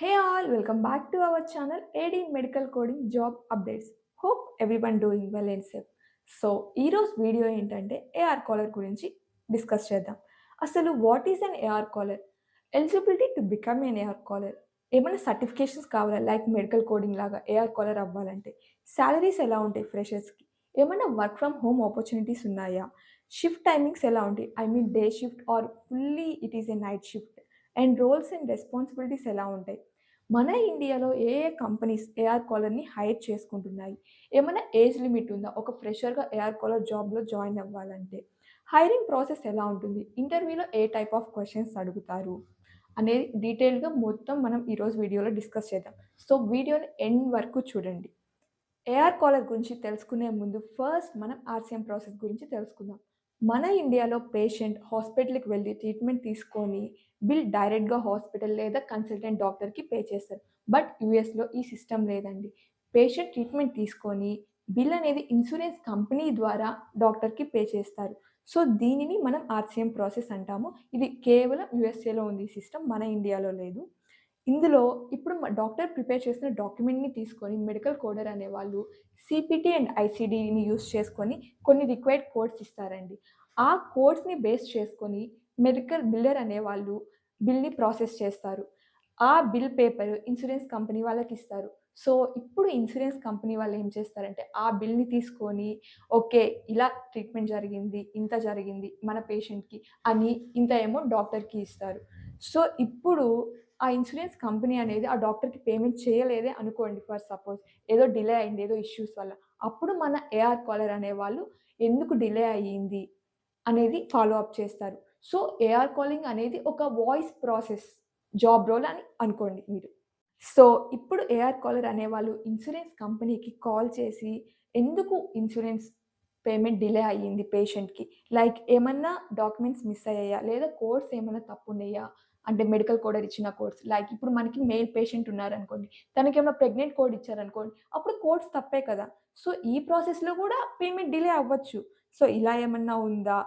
Hey all, welcome back to our channel AD Medical Coding Job Updates. Everyone doing well and safe so ఈరోజు video ఏంటంటే AR caller గురించి discuss చేద్దాం. అసలు what is an AR caller eligibility to become an AR caller ఏమైనా certifications కావాలా? Like medical coding లాగా AR caller అవ్వాలంటే salaries ఎలా ఉంటాయి ఫ్రెషర్స్కి ఏమైనా వర్క్ ఫ్రమ్ హోమ్ ఆపర్చునిటీస్ ఉన్నాయా? షిఫ్ట్ టైమింగ్స్ ఎలా ఉంటాయి? I mean day shift or fully it is a night shift and roles and responsibilities ఎలా ఉంటాయి? మన ఇండియాలో ఏ ఏ కంపెనీస్ ఏఆర్ కాలర్ని హైర్ చేసుకుంటున్నాయి? ఏమైనా ఏజ్ లిమిట్ ఉందా? ఒక ఫ్రెషర్గా ఏఆర్ కాలర్ జాబ్లో జాయిన్ అవ్వాలంటే? హైరింగ్ ప్రాసెస్ ఎలా ఉంటుంది? ఇంటర్వ్యూలో ఏ టైప్ ఆఫ్ క్వశ్చన్స్ అడుగుతారు? అనేది డీటెయిల్గా మొత్తం మనం ఈరోజు వీడియోలో డిస్కస్ చేద్దాం. సో వీడియోని ఎండ్ వరకు చూడండి. ఏఆర్ కాలర్ గురించి తెలుసుకునే ముందు ఫస్ట్ మనం ఆర్సీఎం ప్రాసెస్ గురించి తెలుసుకుందాం. మన ఇండియాలో పేషెంట్ హాస్పిటల్కి వెళ్ళి ట్రీట్మెంట్ తీసుకొని బిల్ డైరెక్ట్గా హాస్పిటల్ లేదా కన్సల్టెంట్ డాక్టర్కి పే చేస్తారు. బట్ యూఎస్లో ఈ సిస్టమ్ లేదండి. పేషెంట్ ట్రీట్మెంట్ తీసుకొని బిల్ అనేది ఇన్సూరెన్స్ కంపెనీ ద్వారా డాక్టర్కి పే చేస్తారు. సో దీనిని మనం ఆర్సీఎం ప్రాసెస్ అంటాము. ఇది కేవలం యూఎస్ఏలో ఉంది ఈ సిస్టమ్ మన ఇండియాలో లేదు. ఇందులో ఇప్పుడు డాక్టర్ ప్రిపేర్ చేసిన డాక్యుమెంట్ని తీసుకొని మెడికల్ కోడర్ అనే వాళ్ళు సిపిటి అండ్ ఐసిడిని యూస్ చేసుకొని కొన్ని రిక్వైర్డ్ కోడ్స్ ఇస్తారండి. ఆ కోడ్స్ని బేస్ చేసుకొని మెడికల్ బిల్లర్ అనే వాళ్ళు బిల్ని ప్రాసెస్ చేస్తారు. ఆ బిల్ పేపర్ ఇన్సూరెన్స్ కంపెనీ వాళ్ళకి ఇస్తారు సో ఇప్పుడు ఇన్సూరెన్స్ కంపెనీ వాళ్ళు ఏం చేస్తారంటే ఆ బిల్ని తీసుకొని ఓకే ఇలా ట్రీట్మెంట్ జరిగింది ఇంత జరిగింది మన పేషెంట్కి అని ఇంత ఏమో డాక్టర్కి ఇస్తారు. సో ఇప్పుడు ఆ ఇన్సూరెన్స్ కంపెనీ అనేది ఆ డాక్టర్కి పేమెంట్ చేయలేదే అనుకోండి ఫర్ సపోజ్ ఏదో డిలే అయింది ఏదో ఇష్యూస్ వల్ల. అప్పుడు మన ఏఆర్ కాలర్ అనే వాళ్ళు ఎందుకు డిలే అయ్యింది అనేది ఫాలో అప్ చేస్తారు. సో ఏఆర్ కాలింగ్ అనేది ఒక వాయిస్ ప్రాసెస్ జాబ్ రోల్ అని అనుకోండి మీరు. సో ఇప్పుడు ఏఆర్ కాలర్ అనేవాళ్ళు ఇన్సూరెన్స్ కంపెనీకి కాల్ చేసి ఎందుకు ఇన్సూరెన్స్ పేమెంట్ డిలే అయ్యింది పేషెంట్కి లైక్ ఏమన్నా డాక్యుమెంట్స్ మిస్ అయ్యాయా? లేదా కోడ్స్ ఏమైనా తప్పు ఉన్నాయా అంటే మెడికల్ కోడర్ ఇచ్చిన కోడ్స్ లైక్ ఇప్పుడు మనకి మెయిల్ పేషెంట్ ఉన్నారనుకోండి తనకి ఏమైనా ప్రెగ్నెంట్ కోడ్ ఇచ్చారనుకోండి అప్పుడు కోడ్స్ తప్పే కదా. సో ఈ ప్రాసెస్లో కూడా పేమెంట్ డిలే అవ్వచ్చు. సో ఇలా ఏమన్నా ఉందా?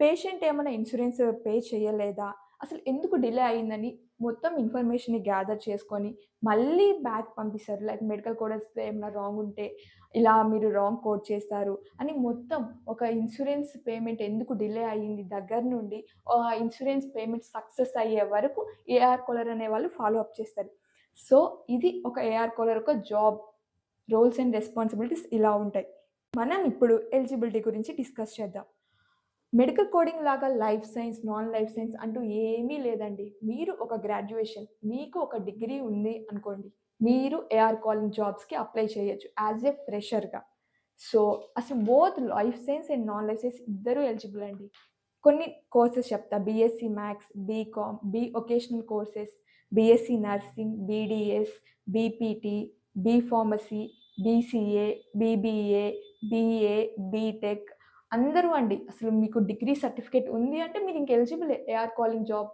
పేషెంట్ ఏమైనా ఇన్సూరెన్స్ పే చేయలేదా? అసలు ఎందుకు డిలే అయిందని మొత్తం ఇన్ఫర్మేషన్ని గ్యాదర్ చేసుకొని మళ్ళీ బ్యాక్ పంపిస్తారు. లైక్ మెడికల్ కోడర్స్ ఏమైనా రాంగ్ ఉంటే ఇలా మీరు రాంగ్ కోడ్ చేస్తారు అని మొత్తం ఒక ఇన్సూరెన్స్ పేమెంట్ ఎందుకు డిలే అయ్యింది దగ్గర నుండి ఇన్సూరెన్స్ పేమెంట్ సక్సెస్ అయ్యే వరకు ఏఆర్ కోలర్ అనే వాళ్ళు ఫాలో అప్ చేస్తారు. సో ఇది ఒక ఏఆర్ కోలర్ ఒక జాబ్ రోల్స్ అండ్ రెస్పాన్సిబిలిటీస్ ఇలా ఉంటాయి. మనం ఇప్పుడు ఎలిజిబిలిటీ గురించి డిస్కస్ చేద్దాం. మెడికల్ కోడింగ్ లాగా life science non life science అంటూ ఏమీ లేదండి. మీరు ఒక గ్రాడ్యుయేషన్ మీకు ఒక డిగ్రీ ఉంది అనుకోండి మీరు ఏఆర్ కాలింగ్ జాబ్స్కి అప్లై చేయొచ్చు యాజ్ ఏ ఫ్రెషర్గా. సో అసలు both life science and non life science ఇద్దరు ఎలిజిబుల్ అండి. కొన్ని కోర్సెస్ చెప్తా BSc maths BCom B vocational courses BSc nursing BDS BPT B pharmacy BCA BBA BA BTech అందరూ అండి. అసలు మీకు డిగ్రీ సర్టిఫికేట్ ఉంది అంటే మీరు ఇంక ఎలిజిబుల్ ఏఆర్ కాలింగ్ జాబ్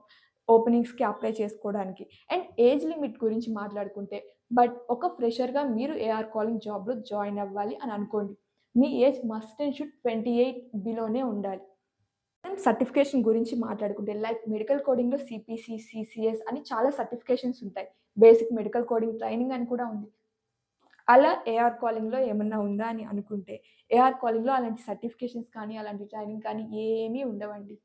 ఓపెనింగ్స్కి అప్లై చేసుకోవడానికి. అండ్ ఏజ్ లిమిట్ గురించి మాట్లాడుకుంటే బట్ ఒక ఫ్రెషర్గా మీరు ఏఆర్ కాలింగ్ జాబ్లో జాయిన్ అవ్వాలి అని అనుకోండి. మీ age must and should twenty eight బిలోనే ఉండాలి. సర్టిఫికేషన్ గురించి మాట్లాడుకుంటే లైక్ మెడికల్ కోడింగ్లో సిపిసి సిసిఎస్ అని చాలా సర్టిఫికేషన్స్ ఉంటాయి. బేసిక్ మెడికల్ కోడింగ్ ట్రైనింగ్ అని కూడా ఉంది. అలా ఏఆర్ కాలింగ్లో ఏమన్నా ఉందా అని అనుకుంటే ఏఆర్ కాలింగ్లో అలాంటి సర్టిఫికేషన్స్ కానీ అలాంటి ట్రైనింగ్ కానీ ఏమీ ఉండవండి.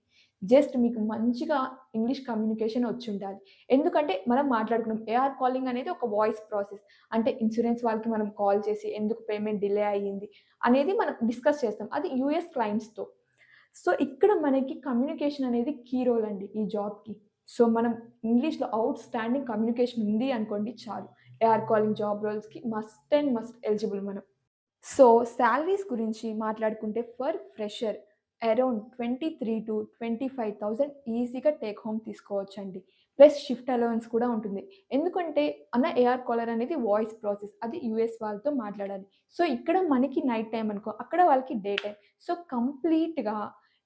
జస్ట్ మీకు మంచిగా ఇంగ్లీష్ కమ్యూనికేషన్ వచ్చి ఉండాలి ఎందుకంటే మనం మాట్లాడుకున్నాం ఏఆర్ కాలింగ్ అనేది ఒక వాయిస్ ప్రాసెస్ అంటే ఇన్సూరెన్స్ వాళ్ళకి మనం కాల్ చేసి ఎందుకు పేమెంట్ డిలే అయ్యింది అనేది మనం డిస్కస్ చేస్తాం. అది యూఎస్ క్లయింట్స్తో సో ఇక్కడ మనకి కమ్యూనికేషన్ అనేది కీ రోల్ అండి ఈ జాబ్కి సో మనం ఇంగ్లీష్లో అవుట్ స్టాండింగ్ కమ్యూనికేషన్ ఉంది అనుకోండి చాలు. ఏఆర్ కాలింగ్ జాబ్ రోల్స్కి మస్ట్ అండ్ మస్ట్ ఎలిజిబుల్ మనం. సో శాలరీస్ గురించి మాట్లాడుకుంటే for fresher around twenty three to twenty five thousand ఈజీగా టేక్ హోమ్ తీసుకోవచ్చు అండి ప్లస్ షిఫ్ట్ అలవెన్స్ కూడా ఉంటుంది. ఎందుకంటే అన్న ఏఆర్ కాలర్ అనేది వాయిస్ ప్రాసెస్ అది యూఎస్ వాళ్ళతో మాట్లాడాలి. సో ఇక్కడ మనకి నైట్ టైం అనుకో అక్కడ వాళ్ళకి డే టైం సో కంప్లీట్గా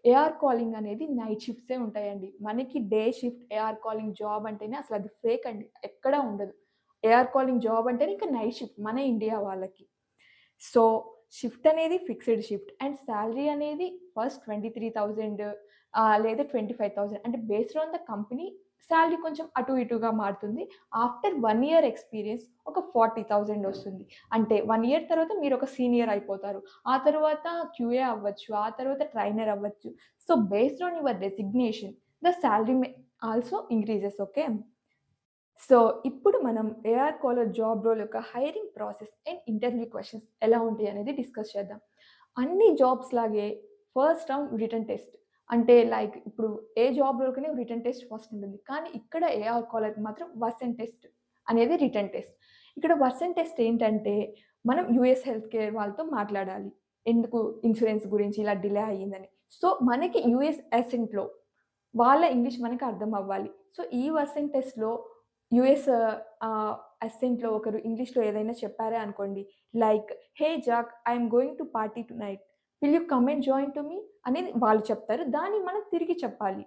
ఏఆర్ కాలింగ్ అనేది నైట్ షిఫ్ట్సే ఉంటాయండి. మనకి day shift AR calling job అంటేనే అసలు అది ఫేక్ అండి. ఎక్కడా ఉండదు. ఏఆర్ కాలింగ్ జాబ్ అంటే ఇంకా నైట్ షిఫ్ట్ మన ఇండియా వాళ్ళకి. సో షిఫ్ట్ అనేది ఫిక్స్డ్ షిఫ్ట్ అండ్ శాలరీ అనేది ఫస్ట్ ట్వంటీ త్రీ థౌజండ్ లేదా ట్వంటీ ఫైవ్ థౌజండ్ అంటే based on the company salary కొంచెం అటు ఇటుగా మారుతుంది. ఆఫ్టర్ వన్ ఇయర్ ఎక్స్పీరియన్స్ ఒక ఫార్టీ థౌజండ్ వస్తుంది. అంటే వన్ ఇయర్ తర్వాత మీరు ఒక సీనియర్ అయిపోతారు. ఆ తర్వాత క్యూఏ అవ్వచ్చు ఆ తర్వాత ట్రైనర్ అవ్వచ్చు. So based on your designation the salary may also increases okay so ఇప్పుడు మనం ఏఆర్ కాలర్ జాబ్ రోల్ యొక్క hiring process and interview questions ఎలా ఉంటాయి అనేది డిస్కస్ చేద్దాం. అన్ని జాబ్స్ లాగే ఫస్ట్ రౌండ్ రిటర్న్ టెస్ట్ అంటే లైక్ ఇప్పుడు ఏ జాబ్ రోల్కనే రిటర్న్ టెస్ట్ ఫస్ట్ ఉంటుంది. కానీ ఇక్కడ ఏఆర్ కాలర్కి మాత్రం వర్సన్ టెస్ట్ అనేది రిటర్న్ టెస్ట్ ఇక్కడ వర్సన్ టెస్ట్ ఏంటంటే మనం యూఎస్ హెల్త్ కేర్ వాళ్ళతో మాట్లాడాలి. ఎందుకు ఇన్సూరెన్స్ గురించి ఇలా డిలే అయ్యిందని. సో మనకి యూఎస్ అసెంట్లో వాళ్ళ ఇంగ్లీష్ మనకి అర్థం అవ్వాలి. సో ఈ వర్సన్ టెస్ట్లో యుఎస్ అసెంట్లో ఒకరు ఇంగ్లీష్లో ఏదైనా చెప్పారే అనుకోండి like hey Jack I'm going to party tonight will you come and join to me? అనేది వాళ్ళు చెప్తారు. దాన్ని మనం తిరిగి చెప్పాలి.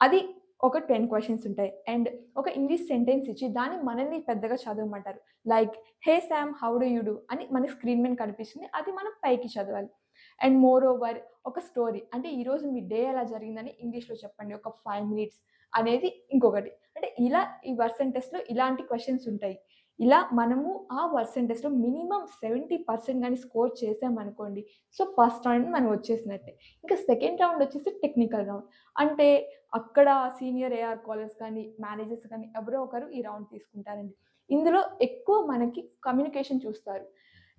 అది ఒక టెన్ క్వశ్చన్స్ ఉంటాయి. అండ్ ఒక ఇంగ్లీష్ సెంటెన్స్ ఇచ్చి దాన్ని మనల్ని పెద్దగా చదవమంటారు. Like hey Sam how do you do? అని మన స్క్రీన్ మీద కనిపిస్తుంది. అది మనం పైకి చదవాలి. అండ్ మోర్ ఓవర్ ఒక స్టోరీ. అంటే ఈరోజు మీ డే ఎలా జరిగిందని ఇంగ్లీష్లో చెప్పండి. ఒక ఫైవ్ మినిట్స్ అనేది ఇంకొకటి. అంటే ఇలా ఈ వర్సన్ టెస్ట్లో ఇలాంటి క్వశ్చన్స్ ఉంటాయి. ఇలా మనము ఆ వర్సన్ టెస్ట్లో మినిమం సెవెంటీ పర్సెంట్ కానీ స్కోర్ చేసామనుకోండి సో ఫస్ట్ రౌండ్ మనం వచ్చేసినట్టే. ఇంకా సెకండ్ రౌండ్ వచ్చేసి టెక్నికల్ రౌండ్. అంటే అక్కడ సీనియర్ ఏఆర్ కాలర్స్ కానీ మేనేజర్స్ కానీ ఎవరో ఒకరు ఈ రౌండ్ తీసుకుంటారండి. ఇందులో ఎక్కువ మనకి కమ్యూనికేషన్ చూస్తారు.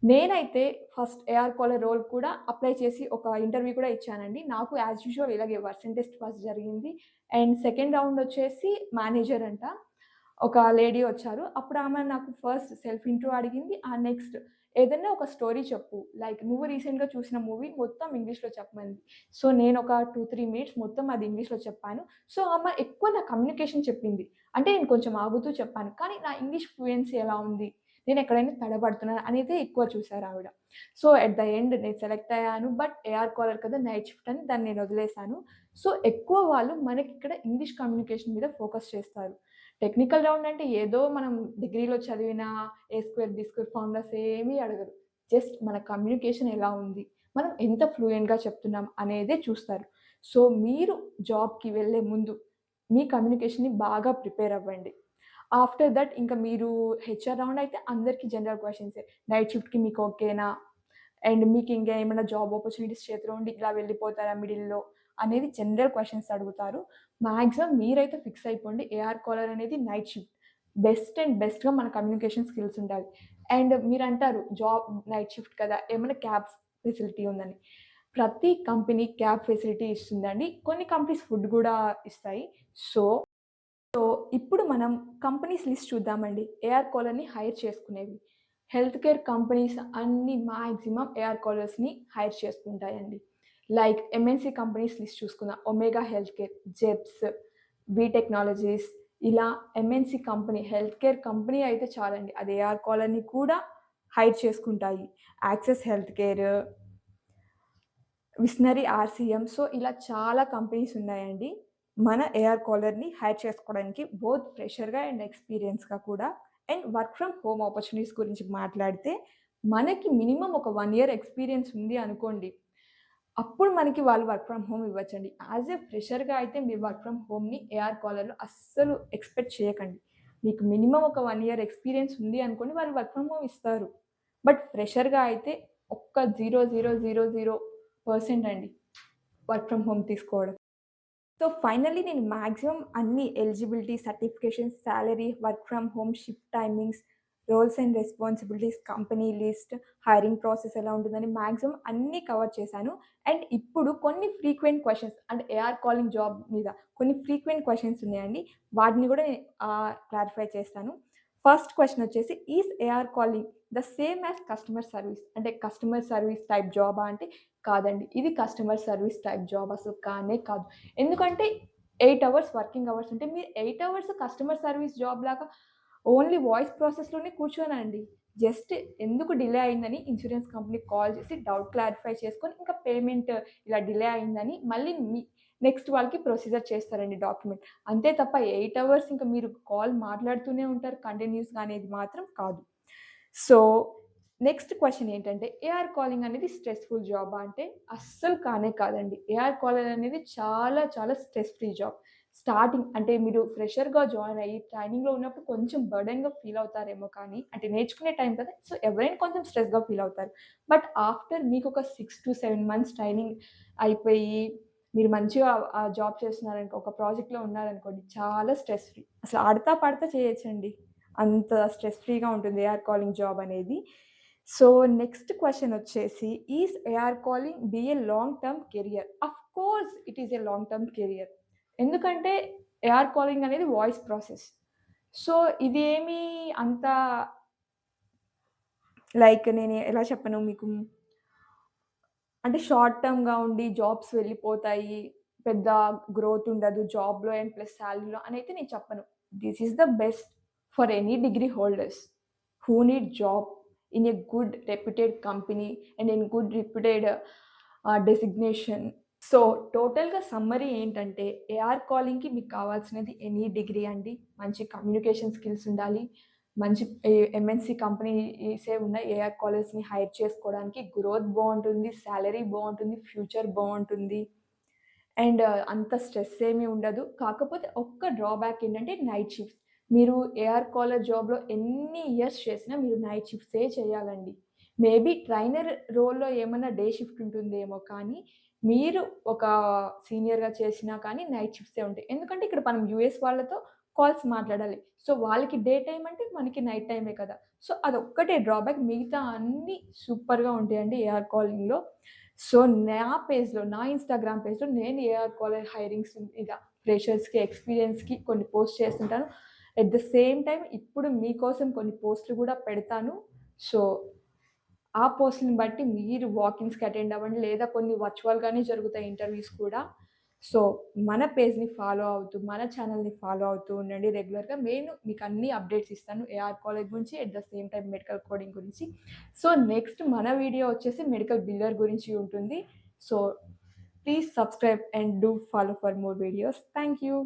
నేనైతే ఫస్ట్ ఏఆర్ కాలర్ రోల్ కూడా అప్లై చేసి ఒక ఇంటర్వ్యూ కూడా ఇచ్చానండి. నాకు యాజ్ యూజువల్ ఇలాగే వర్సన్ టెస్ట్ ఫస్ట్ జరిగింది. అండ్ సెకండ్ రౌండ్ వచ్చేసి మేనేజర్ అంట. ఒక లేడీ వచ్చారు. అప్పుడు ఆమె నాకు ఫస్ట్ సెల్ఫ్ ఇంట్రో అడిగింది. ఆ నెక్స్ట్ ఏదైనా ఒక స్టోరీ చెప్పు. లైక్ నువ్వు రీసెంట్గా చూసిన మూవీ మొత్తం ఇంగ్లీష్లో చెప్పమంది. సో నేను ఒక టూ త్రీ మినిట్స్ మొత్తం అది ఇంగ్లీష్లో చెప్పాను. సో ఆమె ఎక్కువ నా కమ్యూనికేషన్ చెప్పింది. అంటే నేను కొంచెం ఆగుతూ చెప్పాను. కానీ నా ఇంగ్లీష్ ఫ్లూయెన్సీ ఎలా ఉంది? నేను ఎక్కడైనా తడబడుతున్నాను అనేది ఎక్కువ చూసారు ఆవిడ. సో ఎట్ ద ఎండ్ నేను సెలెక్ట్ అయ్యాను బట్ ఏఆర్ కాలర్ కదా నైట్ షిఫ్ట్ అని దాన్ని నేను వదిలేశాను. సో ఎక్కువ వాళ్ళు మనకి ఇక్కడ ఇంగ్లీష్ కమ్యూనికేషన్ మీద ఫోకస్ చేస్తారు. టెక్నికల్ రౌండ్ అంటే ఏదో మనం డిగ్రీలో చదివిన a square b square formulas ఏమీ అడగరు. జస్ట్ మన కమ్యూనికేషన్ ఎలా ఉంది మనం ఎంత ఫ్లూయెంట్గా చెప్తున్నాం అనేదే చూస్తారు. సో మీరు జాబ్కి వెళ్ళే ముందు మీ కమ్యూనికేషన్ని బాగా ప్రిపేర్ అవ్వండి. ఆఫ్టర్ దట్ ఇంకా మీరు హెచ్ఆర్ రౌండ్ అయితే అందరికీ జనరల్ క్వశ్చన్సే నైట్ షిఫ్ట్కి మీకు ఓకేనా అండ్ మీకు ఇంకా ఏమైనా జాబ్ ఆపర్చునిటీస్ చేతిలో ఉండి ఇలా వెళ్ళిపోతారా మిడిల్లో? అనేది జనరల్ క్వశ్చన్స్ అడుగుతారు. మ్యాక్సిమం మీరైతే ఫిక్స్ అయిపోండి. ఏఆర్ కాలర్ అనేది నైట్ షిఫ్ట్ బెస్ట్ అండ్ బెస్ట్గా మన కమ్యూనికేషన్ స్కిల్స్ ఉండాలి. అండ్ మీరు అంటారు జాబ్ నైట్ షిఫ్ట్ కదా ఏమైనా క్యాబ్ ఫెసిలిటీ ఉందని. ప్రతి కంపెనీ క్యాబ్ ఫెసిలిటీ ఇస్తుందండి. కొన్ని కంపెనీస్ ఫుడ్ కూడా ఇస్తాయి. సో సో ఇప్పుడు మనం కంపెనీస్ లిస్ట్ చూద్దామండి. ఏఆర్ కాలర్ని హైర్ చేసుకునేవి. హెల్త్ కేర్ కంపెనీస్ అన్ని మ్యాక్సిమం ఏఆర్ కాలర్స్ని హైర్ చేసుకుంటాయండి. లైక్ ఎంఎన్సీ కంపెనీస్ లిస్ట్ చూసుకుందాం ఒమేగా హెల్త్ కేర్ జెప్స్ బీ టెక్నాలజీస్ ఇలా MNC company health care company అయితే చాలండి. అది ఏఆర్ కాలర్ని కూడా హైర్ చేసుకుంటాయి. Access health care Visionary RCM so ఇలా చాలా కంపెనీస్ ఉన్నాయండి. మన ఏఆర్ కాలర్ని హైర్ చేసుకోవడానికి బోత్ ఫ్రెషర్గా అండ్ ఎక్స్పీరియన్స్గా కూడా and work from home opportunities గురించి మాట్లాడితే మనకి మినిమం ఒక వన్ ఇయర్ ఎక్స్పీరియన్స్ ఉంది అనుకోండి అప్పుడు మనకి వాళ్ళు వర్క్ ఫ్రమ్ హోమ్ ఇవ్వచ్చండి. యాజ్ ఎ ఫ్రెషర్గా అయితే మీరు వర్క్ ఫ్రమ్ హోమ్ని ఏఆర్ కాలర్లో అస్సలు ఎక్స్పెక్ట్ చేయకండి. మీకు మినిమం ఒక వన్ ఇయర్ ఎక్స్పీరియన్స్ ఉంది అనుకోండి వాళ్ళు వర్క్ ఫ్రమ్ హోమ్ ఇస్తారు. బట్ ఫ్రెషర్గా అయితే ఒక్క zero zero zero zero percent అండి వర్క్ ఫ్రమ్ హోమ్ తీసుకోవడం. సో ఫైనల్లీ నేను మ్యాక్సిమం అన్ని eligibility certifications salary work from home shift timings roles and responsibilities company list hiring process ఎలా ఉంటుందని మ్యాక్సిమం అన్నీ కవర్ చేశాను. అండ్ ఇప్పుడు కొన్ని ఫ్రీక్వెంట్ క్వశ్చన్స్ అంటే ఏఆర్ కాలింగ్ జాబ్ మీద కొన్ని ఫ్రీక్వెంట్ క్వశ్చన్స్ ఉన్నాయండి. వాటిని కూడా నేను క్లారిఫై చేస్తాను. ఫస్ట్ క్వశ్చన్ వచ్చేసి is AR calling the same as customer service అంటే కస్టమర్ సర్వీస్ టైప్ జాబా అంటే కాదండి. ఇది కస్టమర్ సర్వీస్ టైప్ జాబ్ అసలు కానే కాదు. ఎందుకంటే ఎయిట్ అవర్స్ వర్కింగ్ అవర్స్ ఉంటే మీరు eight hours customer service job లాగా ఓన్లీ వాయిస్ ప్రాసెస్లోనే కూర్చోనండి. జస్ట్ ఎందుకు డిలే అయిందని ఇన్సూరెన్స్ కంపెనీకి కాల్ చేసి డౌట్ క్లారిఫై చేసుకొని ఇంకా పేమెంట్ ఇలా డిలే అయిందని మళ్ళీ మీ నెక్స్ట్ వాళ్ళకి ప్రొసీజర్ చేస్తారండి డాక్యుమెంట్ అంతే తప్ప ఎయిట్ అవర్స్ ఇంకా మీరు కాల్ మాట్లాడుతూనే ఉంటారు. కంటిన్యూస్గా అనేది మాత్రం కాదు. సో నెక్స్ట్ క్వశ్చన్ ఏంటంటే ఏఆర్ కాలింగ్ అనేది స్ట్రెస్ఫుల్ జాబా అంటే అస్సలు కానే కాదండి ఏఆర్ కాలింగ్ అనేది చాలా చాలా స్ట్రెస్ ఫ్రీ జాబ్ స్టార్టింగ్ అంటే మీరు ఫ్రెషర్‌గా జాయిన్ అయ్యి ట్రైనింగ్‌లో ఉన్నప్పుడు కొంచెం బర్డెన్‌గా ఫీల్ అవుతారేమో కానీ అంటే నేర్చుకునే టైం కదా! సో, ఎవరైనా కొంచెం స్ట్రెస్‌గా ఫీల్ అవుతారు. బట్ ఆఫ్టర్ మీకు ఒక six to seven months training అయిపోయి మీరు మంచిగా ఆ జాబ్ చేస్తున్నారనుకో, ఒక ప్రాజెక్ట్‌లో ఉన్నారనుకోండి చాలా స్ట్రెస్ ఫ్రీ. అసలు ఆడతా పడతా చేయొచ్చండి. అంత స్ట్రెస్ ఫ్రీగా ఉంటుంది ఏఆర్ కాలింగ్ జాబ్ అనేది. సో, నెక్స్ట్ క్వశ్చన్ వచ్చేసి is AR calling be a long term career? Of course it is a long term career. ఎందుకంటే ఏఆర్ కాలింగ్ అనేది వాయిస్ ప్రాసెస్. సో, ఇదేమి అంత లైక్ నేను ఎలా చెప్పను మీకు? అంటే షార్ట్ టర్మ్‌గా ఉండి జాబ్స్ వెళ్ళిపోతాయి. పెద్ద గ్రోత్ ఉండదు జాబ్‌లో అండ్ ప్లస్ శాలరీలో అని అయితే నేను చెప్పను. This is the best for any degree holders who need job in a good reputed company and in good reputed ah, designation. So, టోటల్‌గా సమ్మరీ ఏంటంటే ఏఆర్ కాలింగ్‌కి మీకు కావాల్సినది ఎనీ డిగ్రీ అండి. మంచి కమ్యూనికేషన్ స్కిల్స్ ఉండాలి. మంచి ఎంఎన్‌సి కంపెనీసే ఉన్నాయి ఏఆర్ కాలేజ్ని హైర్ చేసుకోవడానికి. గ్రోత్ బాగుంటుంది శాలరీ బాగుంటుంది ఫ్యూచర్ బాగుంటుంది అండ్ uh, అంత స్ట్రెస్ ఏమీ ఉండదు. కాకపోతే ఒక్క డ్రాబ్యాక్ ఏంటంటే నైట్ షిఫ్ట్స్. మీరు ఏఆర్ కాలర్ జాబ్‌లో ఎన్ని ఇయర్స్ చేసినా మీరు నైట్ షిఫ్ట్సే చేయాలండి. మేబీ ట్రైనర్ రోల్‌లో ఏమన్నా డే షిఫ్ట్ ఉంటుందేమో కానీ, మీరు ఒక సీనియర్‌గా చేసినా కానీ నైట్ షిఫ్ట్సే ఉంటాయి. ఎందుకంటే ఇక్కడ మనం యూఎస్ వాళ్ళతో కాల్స్ మాట్లాడాలి. సో, వాళ్ళకి డే టైం అంటే మనకి నైట్ టైమే కదా! సో, అదొక్కటే డ్రాబ్యాక్. మిగతా అన్నీ సూపర్‌గా ఉంటాయండి ఏఆర్ కాలింగ్‌లో. సో, నా పేజ్‌లో నా ఇన్‌స్టాగ్రామ్ పేజ్‌లో నేను ఏఆర్ కాలర్ హైరింగ్స్ ఇలా ఫ్రెషర్స్‌కి, ఎక్స్‌పీరియన్స్‌కి కొన్ని పోస్ట్ చేస్తుంటాను. ఎట్ ద సేమ్ టైం ఇప్పుడు మీకోసం కొన్ని పోస్ట్‌లు కూడా పెడతాను. సో, ఆ పోస్ట్ని బట్టి మీరు వాకింగ్స్కి అటెండ్ అవ్వండి. లేదా కొన్ని వర్చువల్‌గానే జరుగుతాయి ఇంటర్వ్యూస్ కూడా. సో, మన పేజ్‌ని ఫాలో అవుతూ, మన ఛానెల్‌ని ఫాలో అవుతూ ఉండండి రెగ్యులర్‌గా. నేను మీకు అన్ని అప్డేట్స్ ఇస్తాను ఏఆర్ కాలేజ్ గురించి at the same time medical coding గురించి. సో, నెక్స్ట్ మన వీడియో వచ్చేసి మెడికల్ బిల్లర్ గురించి ఉంటుంది. So, please subscribe and do follow for more videos. Thank you.